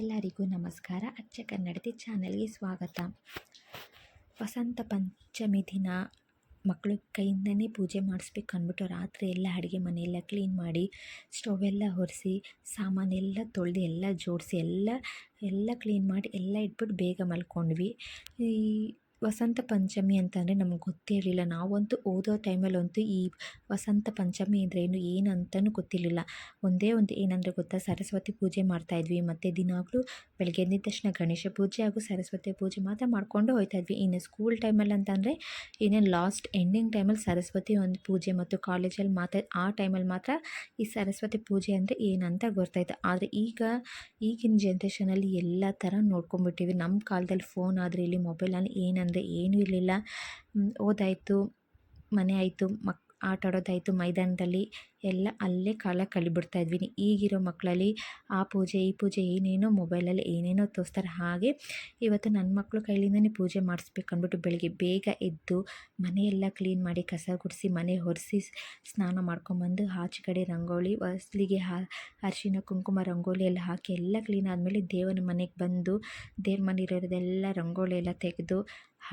ಎಲ್ಲರಿಗೂ ನಮಸ್ಕಾರ. ಅಚ್ಚ ಕನ್ನಡತಿ ಚಾನಲ್ಗೆ ಸ್ವಾಗತ. ವಸಂತ ಪಂಚಮಿ ದಿನ. ಮಕ್ಕಳು ಕೈಯಿಂದನೇ ಪೂಜೆ ಮಾಡಿಸ್ಬೇಕು ಅಂದ್ಬಿಟ್ಟು ರಾತ್ರಿ ಎಲ್ಲ ಅಡುಗೆ ಮನೆಯೆಲ್ಲ ಕ್ಲೀನ್ ಮಾಡಿ, ಸ್ಟವ್ ಎಲ್ಲ ಒರೆಸಿ ಸಾಮಾನೆಲ್ಲ ತೊಳೆದು ಎಲ್ಲ ಜೋಡಿಸಿ ಎಲ್ಲ ಎಲ್ಲ ಕ್ಲೀನ್ ಮಾಡಿ ಎಲ್ಲ ಇಟ್ಬಿಟ್ಟು ಬೇಗ ಮಲ್ಕೊಂಡ್ವಿ. ಈ ವಸಂತ ಪಂಚಮಿ ಅಂತಂದರೆ ನಮ್ಗೆ ಗೊತ್ತೇ ಇರಲಿಲ್ಲ. ನಾವಂತೂ ಓದೋ ಟೈಮಲ್ಲಂತೂ ಈ ವಸಂತ ಪಂಚಮಿ ಅಂದರೆ ಏನು ಏನಂತಲೂ ಗೊತ್ತಿರಲಿಲ್ಲ. ಒಂದೇ ಒಂದು ಏನಂದರೆ ಗೊತ್ತಾ? ಸರಸ್ವತಿ ಪೂಜೆ ಮಾಡ್ತಾಯಿದ್ವಿ ಮತ್ತು ದಿನಾಗಲೂ ಬೆಳಗ್ಗೆ ಎದ್ದಿದ ತಕ್ಷಣ ಗಣೇಶ ಪೂಜೆ ಹಾಗೂ ಸರಸ್ವತಿ ಪೂಜೆ ಮಾತ್ರ ಮಾಡಿಕೊಂಡು ಹೋಗ್ತಾಯಿದ್ವಿ ಇನ್ನು ಸ್ಕೂಲ್ ಟೈಮಲ್ಲಿ ಅಂತಂದರೆ ಇನ್ನೇನು ಲಾಸ್ಟ್ ಎಂಡಿಂಗ್ ಟೈಮಲ್ಲಿ ಸರಸ್ವತಿ ಒಂದು ಪೂಜೆ ಮತ್ತು ಕಾಲೇಜಲ್ಲಿ ಮಾತ್ರ, ಆ ಟೈಮಲ್ಲಿ ಮಾತ್ರ ಈ ಸರಸ್ವತಿ ಪೂಜೆ ಅಂದರೆ ಏನಂತ ಗೊತ್ತಾಯ್ತು. ಆದರೆ ಈಗ, ಈಗಿನ ಜನ್ರೇಷನಲ್ಲಿ ಎಲ್ಲ ಥರ ನೋಡ್ಕೊಂಡ್ಬಿಟ್ಟಿವಿ. ನಮ್ಮ ಕಾಲದಲ್ಲಿ ಫೋನ್ ಆದರೆ ಇಲ್ಲಿ ಮೊಬೈಲಲ್ಲಿ ಏನಂದರೆ ಅಂದರೆ ಏನೂ ಇರಲಿಲ್ಲ. ಓದಾಯಿತು ಮನೆ ಆಯಿತು ಮಕ್ ಆಟ ಆಡೋದಾಯಿತು ಮೈದಾನದಲ್ಲಿ. ಎಲ್ಲ ಅಲ್ಲೇ ಕಾಲ ಕಳಿಬಿಡ್ತಾ ಇದ್ವಿ ಈಗಿರೋ ಮಕ್ಕಳಲ್ಲಿ ಆ ಪೂಜೆ, ಈ ಪೂಜೆ ಏನೇನೋ ಮೊಬೈಲಲ್ಲಿ ಏನೇನೋ ತೋರಿಸ್ತಾರೆ ಹಾಗೆ ಇವತ್ತು ನನ್ನ ಮಕ್ಕಳು ಕೈಲಿಂದನೇ ಪೂಜೆ ಮಾಡಿಸ್ಬೇಕು ಅಂದ್ಬಿಟ್ಟು ಬೆಳಗ್ಗೆ ಬೇಗ ಎದ್ದು ಮನೆಯೆಲ್ಲ ಕ್ಲೀನ್ ಮಾಡಿ ಕಸ ಗುಡಿಸಿ, ಮನೆ ಒರೆಸಿ ಸ್ನಾನ ಮಾಡ್ಕೊಂಬಂದು ಆಚೆ ಕಡೆ ರಂಗೋಲಿ, ಹೊಸ್ಲಿಗೆ ಅರಿಶಿನ, ಕುಂಕುಮ, ರಂಗೋಲಿ ಎಲ್ಲ ಹಾಕಿ ಎಲ್ಲ ಕ್ಲೀನ್ ಆದಮೇಲೆ ದೇವರ ಮನೆಗೆ ಬಂದು ದೇವ್ರ ಮನೆ ಇರೋದೆಲ್ಲ ರಂಗೋಲಿ ಎಲ್ಲ ತೆಗೆದು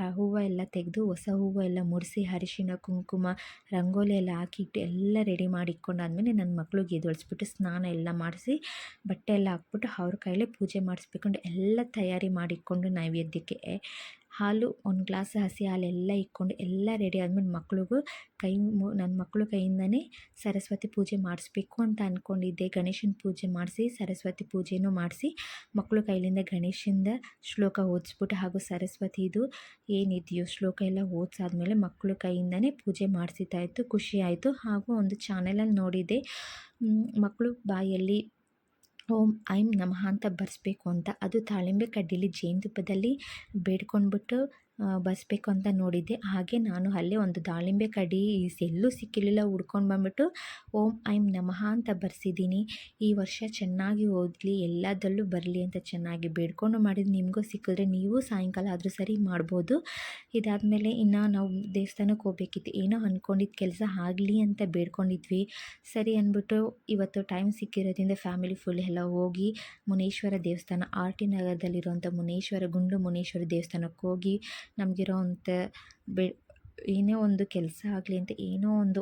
ಹೂವು ಎಲ್ಲ ತೆಗೆದು, ಹೊಸ ಹೂವು ಎಲ್ಲ ಮುಡಿಸಿ ಅರಿಶಿನ, ಕುಂಕುಮ, ರಂಗೋಲಿ ಎಲ್ಲ ಹಾಕಿಟ್ಟು ಎಲ್ಲ ರೆಡಿ ಮಾಡಿ ಇಟ್ಕೊಂಡಾದ್ಮೇಲೆ ನನ್ನ ಮಕ್ಳಿಗೆ ಎದ್ದೊಳಿಸ್ಬಿಟ್ಟು ಸ್ನಾನ ಎಲ್ಲ ಮಾಡಿಸಿ ಬಟ್ಟೆ ಎಲ್ಲ ಹಾಕ್ಬಿಟ್ಟು ಅವ್ರ ಕೈಲೇ ಪೂಜೆ ಮಾಡಿಸ್ಬೇಕಂಡು ಎಲ್ಲ ತಯಾರಿ ಮಾಡಿಕೊಂಡು ನೈವೇದ್ಯಕ್ಕೆ ಹಾಲು ಒಂದು ಗ್ಲಾಸ್ ಹಸಿ ಹಾಲೆಲ್ಲ ಇಕ್ಕೊಂಡು ಎಲ್ಲ ರೆಡಿ ಆದಮೇಲೆ ಮಕ್ಳಿಗೂ ಕೈ ನನ್ನ ಮಕ್ಕಳು ಕೈಯಿಂದನೇ ಸರಸ್ವತಿ ಪೂಜೆ ಮಾಡಿಸ್ಬೇಕು ಅಂತ ಅಂದ್ಕೊಂಡಿದ್ದೆ ಗಣೇಶನ ಪೂಜೆ ಮಾಡಿಸಿ, ಸರಸ್ವತಿ ಪೂಜೆನೂ ಮಾಡಿಸಿ ಮಕ್ಕಳು ಕೈಲಿಂದ ಗಣೇಶಿಂದ ಶ್ಲೋಕ ಓದಿಸ್ಬಿಟ್ಟು ಹಾಗೂ ಸರಸ್ವತಿದು ಏನಿದೆಯೋ ಶ್ಲೋಕ ಎಲ್ಲ ಓದಿಸಾದ್ಮೇಲೆ ಮಕ್ಕಳು ಕೈಯಿಂದನೇ ಪೂಜೆ ಮಾಡಿಸಿದ್ದಾಯಿತು ಖುಷಿಯಾಯಿತು ಹಾಗೂ ಒಂದು ಚಾನೆಲಲ್ಲಿ ನೋಡಿದ್ದೆ. ಮಕ್ಕಳು ಬಾಯಲ್ಲಿ ಓಂ ಐಂ ನಮಃ ಅಂತ ಬರೆಸ್ಬೇಕು ಅಂತ. ಅದು ತಾಳಿಂಬೆ ಕಡ್ಡಿಲಿ ಜೇನುತುಪ್ಪದಲ್ಲಿ ಬೇಡ್ಕೊಂಡ್ಬಿಟ್ಟು ಬರೆಸ್ಬೇಕು ಅಂತ ನೋಡಿದ್ದೆ. ಹಾಗೆ ನಾನು ಅಲ್ಲೇ ಒಂದು ದಾಳಿಂಬೆ ಕಡಿ ಎಲ್ಲೂ ಸಿಕ್ಕಿರಲಿಲ್ಲ, ಹುಡ್ಕೊಂಡು ಬಂದ್ಬಿಟ್ಟು, ಓಂ ಐಂ ನಮಃ ಅಂತ ಬರ್ಸಿದ್ದೀನಿ. ಈ ವರ್ಷ ಚೆನ್ನಾಗಿ ಓದಲಿ, ಎಲ್ಲದರಲ್ಲೂ ಬರಲಿ ಅಂತ ಚೆನ್ನಾಗಿ ಬೇಡ್ಕೊಂಡು ಮಾಡಿದ್ದು ನಿಮಗೂ ಸಿಕ್ಕಿದ್ರೆ ನೀವು ಸಾಯಂಕಾಲ ಆದರೂ ಸರಿ ಮಾಡ್ಬೋದು. ಇದಾದಮೇಲೆ ಇನ್ನು ನಾವು ದೇವಸ್ಥಾನಕ್ಕೆ ಹೋಗ್ಬೇಕಿತ್ತು. ಏನೋ ಅಂದ್ಕೊಂಡಿದ್ದ ಕೆಲಸ ಆಗಲಿ ಅಂತ ಬೇಡ್ಕೊಂಡಿದ್ವಿ. ಸರಿ ಅಂದ್ಬಿಟ್ಟು ಇವತ್ತು ಟೈಮ್ ಸಿಕ್ಕಿರೋದ್ರಿಂದ ಫ್ಯಾಮಿಲಿ ಫುಲ್ ಎಲ್ಲ ಹೋಗಿ ಮುನೇಶ್ವರ ದೇವಸ್ಥಾನ, ಆರ್ ಟಿ ನಗರದಲ್ಲಿರುವಂಥ ಮುನೇಶ್ವರ, ಗುಂಡು ಮುನೇಶ್ವರ ದೇವಸ್ಥಾನಕ್ಕೆ ಹೋಗಿ ನಮಗಿರೋ ಅಂಥ ಬೆ, ಏನೇ ಒಂದು ಕೆಲಸ ಆಗಲಿ ಅಂತ ಏನೋ ಒಂದು,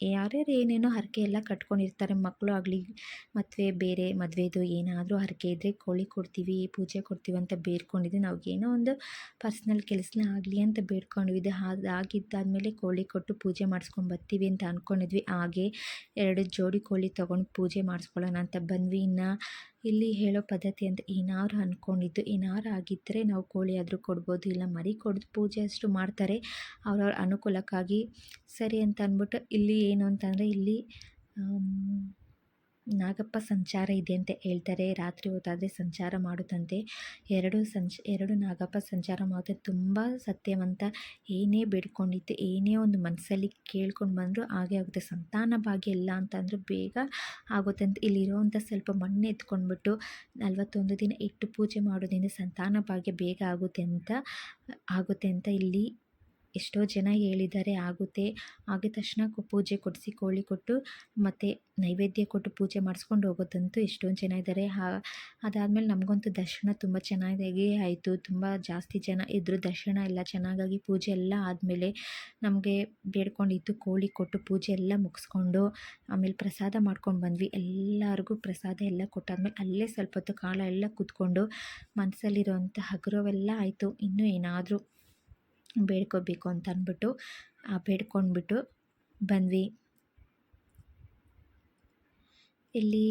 ಯಾರ್ಯಾರು ಏನೇನೋ ಹರಕೆ ಎಲ್ಲ ಕಟ್ಕೊಂಡಿರ್ತಾರೆ ಮಕ್ಕಳು ಆಗಲಿ, ಮದುವೆ ಬೇರೆ, ಮದುವೆದು ಏನಾದರೂ ಹರಕೆ ಇದ್ದರೆ ಕೋಳಿ ಕೊಡ್ತೀವಿ, ಪೂಜೆ ಕೊಡ್ತೀವಿ ಅಂತ ಬೇಡ್ಕೊಂಡಿದ್ದೆ ನಾವು ಏನೋ ಒಂದು ಪರ್ಸ್ನಲ್ ಕೆಲಸನ ಆಗಲಿ ಅಂತ ಬೇಡ್ಕೊಂಡಿದ್ದು ಆಗಿದ್ದಾದಮೇಲೆ ಕೋಳಿ ಕೊಟ್ಟು ಪೂಜೆ ಮಾಡಿಸ್ಕೊಂಡು ಬರ್ತೀವಿ ಅಂತ ಅಂದ್ಕೊಂಡಿದ್ವಿ ಹಾಗೆ ಎರಡು ಜೋಡಿ ಕೋಳಿ ತೊಗೊಂಡು ಪೂಜೆ ಮಾಡಿಸ್ಕೊಳ್ಳೋಣ ಅಂತ ಬಂದ್ವಿ. ಇನ್ನು ಇಲ್ಲಿ ಹೇಳೋ ಪದ್ಧತಿ ಅಂತ ಏನಾದ್ರು ಅಂದ್ಕೊಂಡಿದ್ದು ಏನಾರು ಆಗಿದ್ದರೆ ನಾವು ಕೋಳಿ ಆದರೂ ಕೊಡ್ಬೋದು, ಇಲ್ಲ ಮರಿ ಕೊಡೋದು ಪೂಜೆ ಅಷ್ಟು ಮಾಡ್ತಾರೆ. ಅವ್ರವ್ರ ಅನುಕೂಲಕ್ಕಾಗಿ. ಸರಿ ಅಂತ ಅಂದ್ಬಿಟ್ಟು ಇಲ್ಲಿ ಏನು ಅಂತಂದರೆ ಇಲ್ಲಿ ನಾಗಪ್ಪ ಸಂಚಾರ ಇದೆ ಅಂತ ಹೇಳ್ತಾರೆ. ರಾತ್ರಿ ಹೊತ್ತಾದರೆ ಸಂಚಾರ ಮಾಡುತ್ತಂತೆ. ಎರಡು ಸಂಚ, ಎರಡು ನಾಗಪ್ಪ ಸಂಚಾರ ಮಾಡುತ್ತೆ. ತುಂಬ ಸತ್ಯವಂತ, ಏನೇ ಬೇಡ್ಕೊಂಡಿತ್ತು ಏನೇ ಒಂದು ಮನಸ್ಸಲ್ಲಿ ಕೇಳ್ಕೊಂಡು ಬಂದರೂ ಹಾಗೆ ಆಗುತ್ತೆ. ಸಂತಾನ ಭಾಗ್ಯ ಇಲ್ಲ ಅಂತಂದರೂ ಬೇಗ ಆಗುತ್ತೆ ಅಂತ ಇಲ್ಲಿರುವಂಥ ಸ್ವಲ್ಪ ಮಣ್ಣು ಎತ್ಕೊಂಡ್ಬಿಟ್ಟು ನಲವತ್ತೊಂದು ದಿನ ಇಟ್ಟು ಪೂಜೆ ಮಾಡೋದ್ರಿಂದ ಸಂತಾನ ಭಾಗ್ಯ ಬೇಗ ಆಗುತ್ತೆ ಅಂತ ಆಗುತ್ತೆ ಅಂತ ಇಲ್ಲಿ ಎಷ್ಟೋ ಜನ ಹೇಳಿದ್ದಾರೆ, ಆಗುತ್ತೆ. ಆಗಿದ ತಕ್ಷಣ ಪೂಜೆ ಕೊಡಿಸಿ, ಕೋಳಿ ಕೊಟ್ಟು, ಮತ್ತು ನೈವೇದ್ಯ ಕೊಟ್ಟು ಪೂಜೆ ಮಾಡಿಸ್ಕೊಂಡು ಹೋಗೋದಂತೂ ಎಷ್ಟೊಂದು ಜನ ಇದ್ದಾರೆ. ಹಾ, ಅದಾದಮೇಲೆ ನಮಗಂತೂ ದರ್ಶನ ತುಂಬ ಚೆನ್ನಾಗಿ ಆಯಿತು. ತುಂಬ ಜಾಸ್ತಿ ಜನ ಇದ್ದರು ದರ್ಶನ ಎಲ್ಲ ಚೆನ್ನಾಗಾಗಿ ಪೂಜೆ ಎಲ್ಲ ಆದಮೇಲೆ ನಮಗೆ ಬೇಡ್ಕೊಂಡಿದ್ದು ಕೋಳಿ ಕೊಟ್ಟು ಪೂಜೆ ಎಲ್ಲ ಮುಗಿಸ್ಕೊಂಡು, ಆಮೇಲೆ ಪ್ರಸಾದ ಮಾಡ್ಕೊಂಡು ಬಂದ್ವಿ. ಎಲ್ಲರಿಗೂ ಪ್ರಸಾದ ಎಲ್ಲ ಕೊಟ್ಟಾದ್ಮೇಲೆ ಅಲ್ಲೇ ಸ್ವಲ್ಪ ಹೊತ್ತು ಕಾಲ ಎಲ್ಲ ಕೂತ್ಕೊಂಡು ಮನಸ್ಸಲ್ಲಿರೋವಂಥ ಹಗುರವೆಲ್ಲ ಆಯಿತು. ಇನ್ನೂ ಏನಾದರೂ ಬೇಡ್ಕೋಬೇಕು ಅಂತ ಅಂದ್ಬಿಟ್ಟು ಬೇಡ್ಕೊಂಡ್ಬಿಟ್ಟು ಬಂದ್ವಿ. ಇಲ್ಲಿ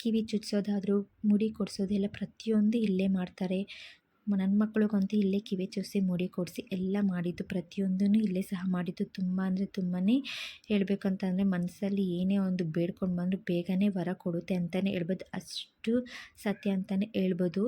ಕಿವಿ ಚುಚ್ಚೋದಾದರೂ ಮುಡಿ ಕೊಡಿಸೋದೆಲ್ಲ ಪ್ರತಿಯೊಂದು ಇಲ್ಲೇ ಮಾಡ್ತಾರೆ. ನನ್ನ ಮಕ್ಳಿಗಂತೂ ಇಲ್ಲೇ ಕಿವಿ ಚುಚ್ಚಿ ಮುಡಿ ಕೊಡಿಸಿ ಎಲ್ಲ ಮಾಡಿದ್ದು ಪ್ರತಿಯೊಂದೂ ಇಲ್ಲೇ ಸಹ ಮಾಡಿದ್ದು ತುಂಬ ಅಂದರೆ ತುಂಬಾ ಹೇಳ್ಬೇಕಂತಂದರೆ ಮನಸ್ಸಲ್ಲಿ ಏನೇ ಒಂದು ಬೇಡ್ಕೊಂಡು ಬಂದರೂ ಬೇಗನೆ ವರ ಕೊಡುತ್ತೆ ಅಂತಲೇ ಹೇಳ್ಬೋದು. ಅಷ್ಟು ಸತ್ಯ ಅಂತಲೇ ಹೇಳ್ಬೋದು.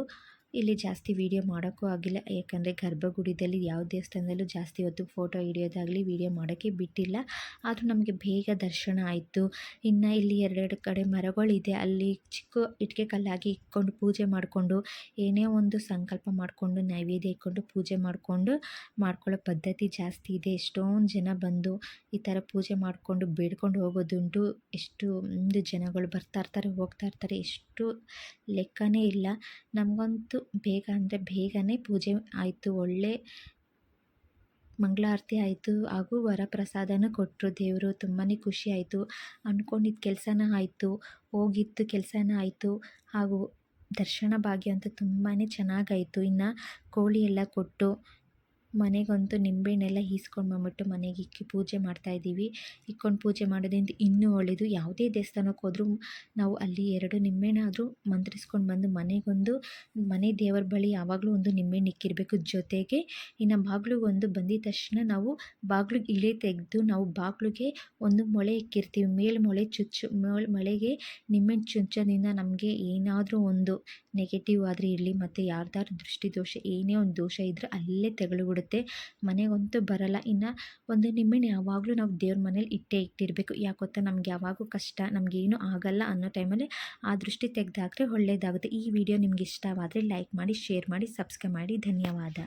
ಇಲ್ಲಿ ಜಾಸ್ತಿ ವೀಡಿಯೋ ಮಾಡೋಕ್ಕೂ ಆಗಿಲ್ಲ. ಯಾಕಂದರೆ ಗರ್ಭಗುಡಿದಲ್ಲಿ ಯಾವ ದೇವಸ್ಥಾನದಲ್ಲೂ ಜಾಸ್ತಿ ಹೊತ್ತು ಫೋಟೋ ಹಿಡಿಯೋದಾಗಲಿ ವೀಡಿಯೋ ಮಾಡೋಕ್ಕೆ ಬಿಟ್ಟಿಲ್ಲ. ಆದರೂ ನಮಗೆ ಬೇಗ ದರ್ಶನ ಆಯಿತು. ಇನ್ನು ಇಲ್ಲಿ ಎರಡೆರಡು ಕಡೆ ಮರಗಳಿದೆ. ಅಲ್ಲಿ ಚಿಕ್ಕ ಇಟ್ಟಿಗೆ ಕಲ್ಲಾಗಿ ಇಟ್ಕೊಂಡು ಪೂಜೆ ಮಾಡಿಕೊಂಡು, ಏನೇ ಒಂದು ಸಂಕಲ್ಪ ಮಾಡಿಕೊಂಡು, ನೈವೇದ್ಯ ಇಟ್ಕೊಂಡು ಪೂಜೆ ಮಾಡಿಕೊಂಡು ಮಾಡ್ಕೊಳ್ಳೋ ಪದ್ಧತಿ ಜಾಸ್ತಿ ಇದೆ. ಎಷ್ಟೊಂದು ಜನ ಬಂದು ಈ ಥರ ಪೂಜೆ ಮಾಡಿಕೊಂಡು ಬೇಡ್ಕೊಂಡು ಹೋಗೋದುಂಟು. ಎಷ್ಟು ಒಂದು ಜನಗಳು ಬರ್ತಾ ಇರ್ತಾರೆ, ಹೋಗ್ತಾ ಇರ್ತಾರೆ. ಎಷ್ಟು ಲೆಕ್ಕನೇ ಇಲ್ಲ. ನಮಗಂತೂ ಬೇಗ ಅಂದರೆ ಬೇಗನೆ ಪೂಜೆ ಆಯಿತು, ಒಳ್ಳೆ ಮಂಗಳಾರತಿ ಆಯಿತು ಹಾಗೂ ವರಪ್ರಸಾದನ ಕೊಟ್ಟರು ದೇವರು ತುಂಬಾ ಖುಷಿ ಆಯಿತು. ಅಂದ್ಕೊಂಡಿದ್ದ ಕೆಲಸನ ಆಯಿತು, ಹೋಗಿದ್ದು ಕೆಲಸನ ಆಯಿತು ಹಾಗೂ ದರ್ಶನ ಭಾಗ್ಯ ಅಂತೂ ತುಂಬಾ ಚೆನ್ನಾಗಾಯಿತು. ಇನ್ನು ಕೋಳಿ ಎಲ್ಲ ಕೊಟ್ಟು ಮನೆಗಂತೂ ನಿಂಬೆಹಣ್ಣೆಲ್ಲ ಈಸ್ಕೊಂಡು ಬಂದ್ಬಿಟ್ಟು ಮನೆಗೆ ಇಕ್ಕಿ ಪೂಜೆ ಮಾಡ್ತಾಯಿದ್ದೀವಿ ಇಕ್ಕೊಂಡು ಪೂಜೆ ಮಾಡೋದ್ರಿಂದ ಇನ್ನೂ ಒಳ್ಳೆಯದು ಯಾವುದೇ ದೇವಸ್ಥಾನಕ್ಕೆ ಹೋದ್ರೂ ನಾವು ಅಲ್ಲಿ ಎರಡು ನಿಂಬೆಹಣ್ಣಾದರೂ ಮಂತ್ರಿಸ್ಕೊಂಡು ಬಂದು ಮನೆಗೊಂದು, ಮನೆ ದೇವರ ಬಳಿ ಯಾವಾಗಲೂ ಒಂದು ನಿಂಬೆಹಣ್ಣು ಇಕ್ಕಿರಬೇಕು ಜೊತೆಗೆ. ಇನ್ನು ಬಾಗಿಲಿಗೊಂದು ಬಂದಿದ ತಕ್ಷಣ ನಾವು ಬಾಗಿಲಿಗೆ ಇಳೆ ತೆಗೆದು ನಾವು ಬಾಗಿಲಿಗೆ ಒಂದು ಮೊಳೆ ಇಕ್ಕಿರ್ತೀವಿ. ಮೇಲ್ಮೊಳೆ ಚುಚ್ಚು, ಮೇಲ್ ಮೊಳೆಗೆ ನಿಂಬೆಹಣ್ಣು ಚುಚ್ಚೋದ್ರಿಂದ ನಮಗೆ ಏನಾದರೂ ಒಂದು ನೆಗೆಟಿವ್ ಆದರೆ ಇರಲಿ, ಮತ್ತು ಯಾರ್ದಾರು ದೃಷ್ಟಿದೋಷ, ಏನೇ ಒಂದು ದೋಷ ಇದ್ದರೆ ಅಲ್ಲೇ ತೆಗೆದುಬಿಡುತ್ತೆ ಮನೆಗಂತೂ ಬರಲ್ಲ. ಇನ್ನು ಒಂದು ನಿಂಬೆಹಣ್ಣು ಯಾವಾಗಲೂ ನಾವು ದೇವ್ರ ಮನೇಲಿ ಇಟ್ಟೇ ಇಟ್ಟಿರಬೇಕು. ಯಾಕೆ ಗೊತ್ತಾ? ನಮ್ಗೆ ಯಾವಾಗೂ ಕಷ್ಟ ನಮಗೇನು ಆಗಲ್ಲ ಅನ್ನೋ ಟೈಮಲ್ಲಿ ಆ ದೃಷ್ಟಿ ತೆಗೆದಾಕ್ರೆ ಒಳ್ಳೆಯದಾಗುತ್ತೆ ಈ ವಿಡಿಯೋ ನಿಮ್ಗೆ ಇಷ್ಟವಾದರೆ ಲೈಕ್ ಮಾಡಿ, ಶೇರ್ ಮಾಡಿ, ಸಬ್ಸ್ಕ್ರೈಬ್ ಮಾಡಿ. ಧನ್ಯವಾದ.